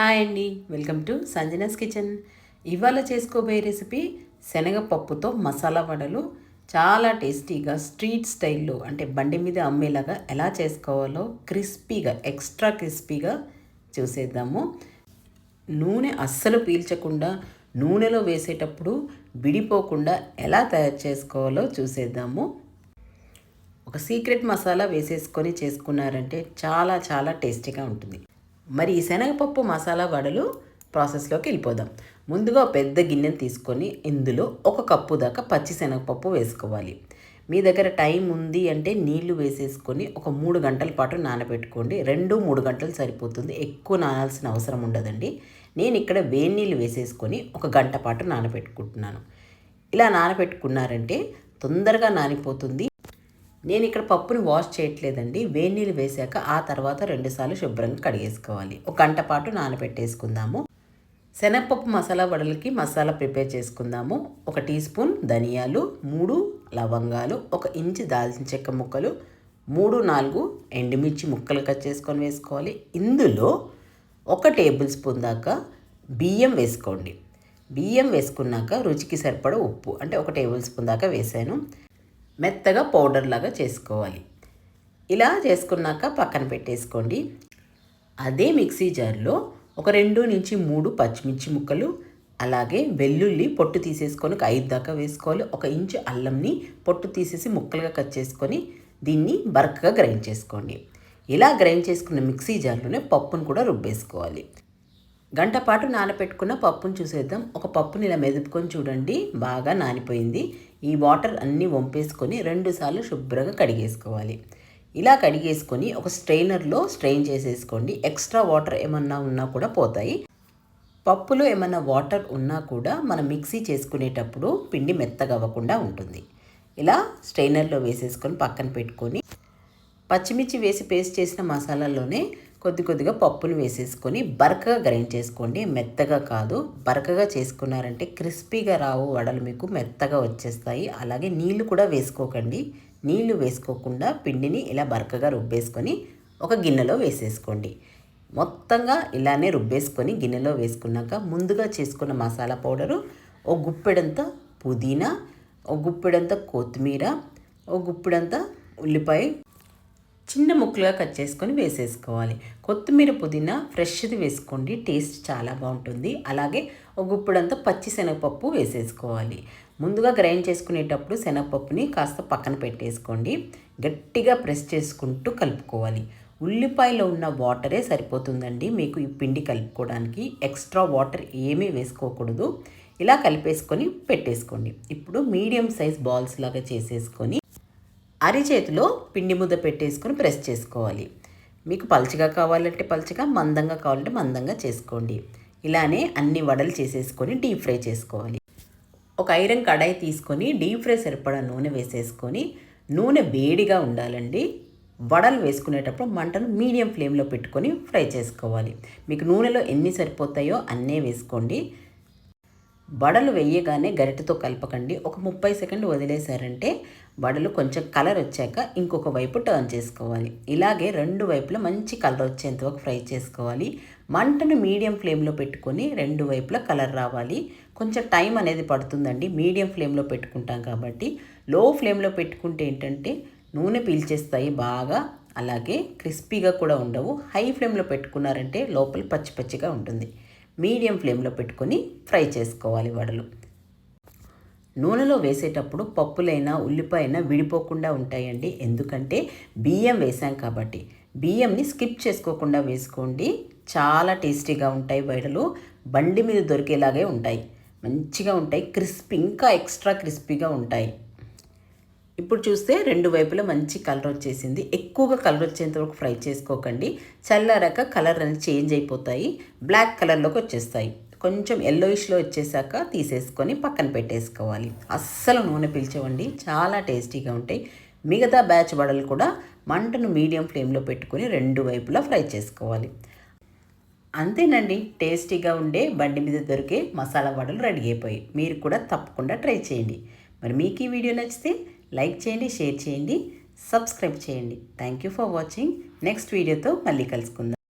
Hi అండి. Welcome to Sanjana's kitchen. ఇవాళ చేసుకోబోయే రెసిపీ శనగపప్పుతో మసాలా వడలు. చాలా టేస్టీగా స్ట్రీట్ స్టైల్లో అంటే బండి మీద అమ్మేలాగా ఎలా చేసుకోవాలో క్రిస్పీగా ఎక్స్ట్రా క్రిస్పీగా చూసేద్దాము. నూనె అస్సలు పీల్చకుండా నూనెలో వేసేటప్పుడు విడిపోకుండా ఎలా తయారు చేసుకోవాలో చూసేద్దాము. ఒక సీక్రెట్ మసాలా వేసేసుకొని చేసుకున్నారంటే చాలా చాలా టేస్టీగా ఉంటుంది. మరి ఈ శనగపప్పు మసాలా వడలు ప్రాసెస్లోకి వెళ్ళిపోదాం. ముందుగా పెద్ద గిన్నెను తీసుకొని ఇందులో ఒక కప్పు దాకా పచ్చి శనగపప్పు వేసుకోవాలి. మీ దగ్గర టైం ఉంది అంటే నీళ్ళు వేసేసుకొని ఒక మూడు గంటల పాటు నానబెట్టుకోండి. రెండు మూడు గంటలు సరిపోతుంది. ఎక్కువ నానాల్సిన అవసరం ఉండదండి. నేను ఇక్కడ వేడి నీళ్ళు వేసేసుకొని ఒక గంట పాటు నానబెట్టుకుంటున్నాను. ఇలా నానబెట్టుకున్నారంటే తొందరగా నానిపోతుంది. నేను ఇక్కడ పప్పుని వాష్ చేయట్లేదండి. వేడి నీళ్ళు వేసాక ఆ తర్వాత రెండుసార్లు శుభ్రంగా కడిగేసుకోవాలి. ఒక గంట పాటు నానబెట్టేసుకుందాము. శనగపప్పు మసాలా వడలకి మసాలా ప్రిపేర్ చేసుకుందాము. ఒక టీ స్పూన్ ధనియాలు మూడు లవంగాలు ఒక ఇంచు దాల్చిన చెక్క ముక్కలు మూడు నాలుగు ఎండుమిర్చి ముక్కలు కట్ చేసుకొని వేసుకోవాలి. ఇందులో ఒక టేబుల్ స్పూన్ దాకా బియ్యం వేసుకోండి. బియ్యం వేసుకున్నాక రుచికి సరిపడ ఉప్పు అంటే ఒక టేబుల్ స్పూన్ దాకా వేసాను. మెత్తగా పౌడర్ లాగా చేసుకోవాలి. ఇలా చేసుకున్నాక పక్కన పెట్టేసుకోండి. అదే మిక్సీ జార్లో ఒక రెండు నుంచి మూడు పచ్చిమిర్చి ముక్కలు అలాగే వెల్లుల్లి పొట్టు తీసేసుకొని ఒక ఐదు దాకా వేసుకోవాలి. ఒక ఇంచు అల్లంని పొట్టు తీసేసి ముక్కలుగా కట్ చేసుకొని దీన్ని బరకగా గ్రైండ్ చేసుకోండి. ఇలా గ్రైండ్ చేసుకున్న మిక్సీ జార్లోనే పప్పును కూడా రుబ్బేసుకోవాలి. గంట పాటు నానపెట్టుకున్న పప్పును చూసేద్దాం. ఒక పప్పుని ఇలా మెదుపుకొని చూడండి. బాగా నానిపోయింది. ఈ వాటర్ అన్నీ వంపేసుకొని రెండుసార్లు శుభ్రంగా కడిగేసుకోవాలి. ఇలా కడిగేసుకొని ఒక స్ట్రెయినర్లో స్ట్రెయిన్ చేసేసుకోండి. ఎక్స్ట్రా వాటర్ ఏమన్నా ఉన్నా కూడా పోతాయి. పప్పులో ఏమన్నా వాటర్ ఉన్నా కూడా మనం మిక్సీ చేసుకునేటప్పుడు పిండి మెత్తగా అవ్వకుండా ఉంటుంది. ఇలా స్ట్రెయినర్లో వేసేసుకొని పక్కన పెట్టుకొని పచ్చిమిర్చి వేసి పేస్ట్ చేసిన మసాలాలోనే కొద్ది కొద్దిగా పప్పును వేసేసుకొని బరకగా గ్రైండ్ చేసుకోండి. మెత్తగా కాదు బరకగా చేసుకున్నారంటే క్రిస్పీగా రావు వడలు మీకు మెత్తగా వచ్చేస్తాయి. అలాగే నీళ్ళు కూడా వేసుకోకండి. నీళ్ళు వేసుకోకుండా పిండిని ఇలా బరకగా రుబ్బేసుకొని ఒక గిన్నెలో వేసేసుకోండి. మొత్తంగా ఇలానే రుబ్బేసుకొని గిన్నెలో వేసుకున్నాక ముందుగా చేసుకున్న మసాలా పౌడరు ఓ గుప్పెడంత పుదీనా ఓ గుప్పెడంత కొత్తిమీర ఓ గుప్పెడంత ఉల్లిపాయ చిన్న ముక్కలుగా కట్ చేసుకొని వేసేసుకోవాలి. కొత్తిమీర పుదీనా ఫ్రెష్ది వేసుకోండి టేస్ట్ చాలా బాగుంటుంది. అలాగే ఒక గుప్పుడంతా పచ్చి శనగపప్పు వేసేసుకోవాలి. ముందుగా గ్రైండ్ చేసుకునేటప్పుడు శనగపప్పుని కాస్త పక్కన పెట్టేసుకోండి. గట్టిగా ప్రెస్ చేసుకుంటూ కలుపుకోవాలి. ఉల్లిపాయలో ఉన్న వాటరే సరిపోతుందండి. మీకు ఈ పిండి కలుపుకోవడానికి ఎక్స్ట్రా వాటర్ ఏమీ వేసుకోకూడదు. ఇలా కలిపేసుకొని పెట్టేసుకోండి. ఇప్పుడు మీడియం సైజ్ బాల్స్ లాగా చేసేసుకొని అరిచేతిలో పిండి ముద్ద పెట్టేసుకొని ప్రెస్ చేసుకోవాలి. మీకు పలుచగా కావాలంటే పలుచగా మందంగా కావాలంటే మందంగా చేసుకోండి. ఇలానే అన్ని వడలు చేసేసుకొని డీప్ ఫ్రై చేసుకోవాలి. ఒక ఐరన్ కడాయి తీసుకొని డీప్ ఫ్రై సరిపడా నూనె వేసేసుకొని నూనె వేడిగా ఉండాలండి. వడలు వేసుకునేటప్పుడు మంటను మీడియం ఫ్లేమ్లో పెట్టుకొని ఫ్రై చేసుకోవాలి. మీకు నూనెలో ఎన్ని సరిపోతాయో అన్నీ వేసుకోండి. వడలు వేయగానే గరిటెతో కలపకండి. ఒక ముప్పై సెకండ్ వదిలేశారంటే వడలు కొంచెం కలర్ వచ్చాక ఇంకొక వైపు టర్న్ చేసుకోవాలి. ఇలాగే రెండు వైపులా మంచి కలర్ వచ్చేంత వరకు ఫ్రై చేసుకోవాలి. మంటను మీడియం ఫ్లేమ్లో పెట్టుకొని రెండు వైపులా కలర్ రావాలి. కొంచెం టైం అనేది పడుతుందండి. మీడియం ఫ్లేమ్లో పెట్టుకుంటాం కాబట్టి. లో ఫ్లేమ్లో పెట్టుకుంటే ఏంటంటే నూనె పీల్చేస్తాయి బాగా. అలాగే క్రిస్పీగా కూడా ఉండవు. హై ఫ్లేమ్లో పెట్టుకున్నారంటే లోపల పచ్చి పచ్చిగా ఉంటుంది. మీడియం ఫ్లేమ్లో పెట్టుకొని ఫ్రై చేసుకోవాలి వడలు. నూనెలో వేసేటప్పుడు పప్పులైనా ఉల్లిపాయైనా విడిపోకుండా ఉంటాయండి. ఎందుకంటే బియ్యం వేసాం కాబట్టి. బియ్యంని స్కిప్ చేసుకోకుండా వేసుకోండి. చాలా టేస్టీగా ఉంటాయి వడలు. బండి మీద దొరికేలాగే ఉంటాయి. మంచిగా ఉంటాయి. క్రిస్పీ ఇంకా ఎక్స్ట్రా క్రిస్పీగా ఉంటాయి. ఇప్పుడు చూస్తే రెండు వైపులా మంచి కలర్ వచ్చేసింది. ఎక్కువగా కలర్ వచ్చేంత వరకు ఫ్రై చేసుకోకండి. చల్లారాక కలర్ అనేది చేంజ్ అయిపోతాయి. బ్లాక్ కలర్లోకి వచ్చేస్తాయి. కొంచెం ఎల్లోయిష్లో వచ్చేసాక తీసేసుకొని పక్కన పెట్టేసుకోవాలి. అస్సలు నూనె పిలిచవండి. చాలా టేస్టీగా ఉంటాయి. మిగతా బ్యాచ్ వడలు కూడా మంటను మీడియం ఫ్లేమ్లో పెట్టుకొని రెండు వైపులా ఫ్రై చేసుకోవాలి. అంతేనండి. టేస్టీగా ఉండే బండి మీద దొరికే మసాలా వడలు రెడీ అయిపోయి మీరు కూడా తప్పకుండా ట్రై చేయండి. మరి మీకు ఈ వీడియో నచ్చితే లైక్ చేయండి షేర్ చేయండి సబ్స్క్రైబ్ చేయండి. Thank you for watching next వీడియోతో మళ్ళీ కలుసుకుందాం.